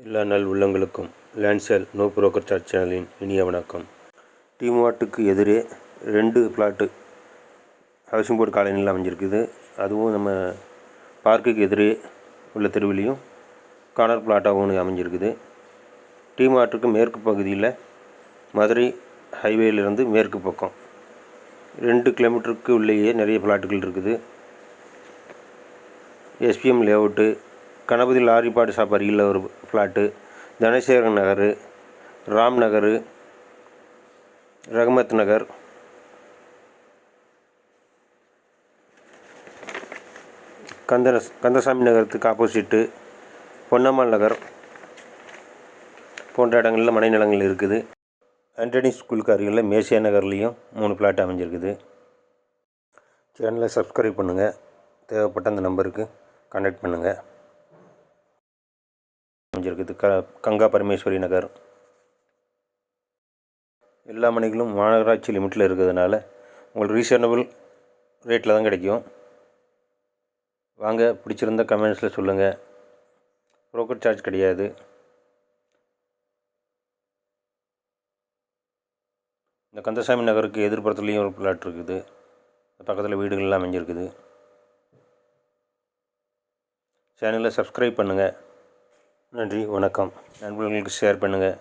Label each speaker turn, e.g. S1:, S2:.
S1: எல்லா நல் உள்ளங்களுக்கும் லேண்ட்சேல் நோ புரோக்கர் சார்ஜ் சேனலின் இனிய வணக்கம். டிமார்ட்டுக்கு எதிரே ரெண்டு பிளாட்டு ஹவுசிங் போர்டு காலனியில் அமைஞ்சிருக்குது. அதுவும் நம்ம பார்க்குக்கு எதிரே உள்ள தெருவிலையும் கார்னர் பிளாட்டாகவும் ஒன்று அமைஞ்சிருக்குது. டிமார்ட்டுக்கு மேற்கு பகுதியில் மதுரை ஹைவேலிருந்து மேற்கு பக்கம் ரெண்டு கிலோமீட்டருக்கு உள்ளேயே நிறைய பிளாட்டுகள் இருக்குது. எஸ்பிஎம் லேஅவுட்டு கணபதி லாரிபாடு ஷாப் அருகில் ஒரு ஃப்ளாட்டு தனசேகரன் நகர் ராம் நகர் ரகமத் நகர். கந்தன கந்தசாமி நகரத்துக்கு ஆப்போசிட்டு பொன்னம்மாள் நகர். போன்ற இடங்களில் மனை நிலங்கள் இருக்குது. ஆண்டனி ஸ்கூலுக்கு அருகில் மேசியா நகர்லேயும் மூணு பிளாட் அமைஞ்சிருக்குது. சேனலை சப்ஸ்கிரைப் பண்ணுங்கள் தேவைப்பட்ட அந்த நம்பருக்கு கான்டாக்ட் பண்ணுங்கள் அமைஞ்சிருக்குது. க கங்கா பரமேஸ்வரி நகர். எல்லா மணிகளும் மாநகராட்சி லிமிட்டில் இருக்கிறதுனால உங்களுக்கு ரீசனபிள் ரேட்டில் தான் கிடைக்கும். வாங்க பிடிச்சிருந்த கமெண்ட்ஸில் சொல்லுங்கள் ப்ரோக்கர் சார்ஜ் கிடையாது. இந்த கந்தசாமி நகருக்கு எதிர்ப்புறத்துலேயும் ஒரு பிளாட் இருக்குது. பக்கத்தில் வீடுகள்லாம் அமைஞ்சிருக்குது. சேனலை சப்ஸ்கிரைப் பண்ணுங்கள் நன்றி வணக்கம். நண்பர்களுக்கு ஷேர் பண்ணுங்கள்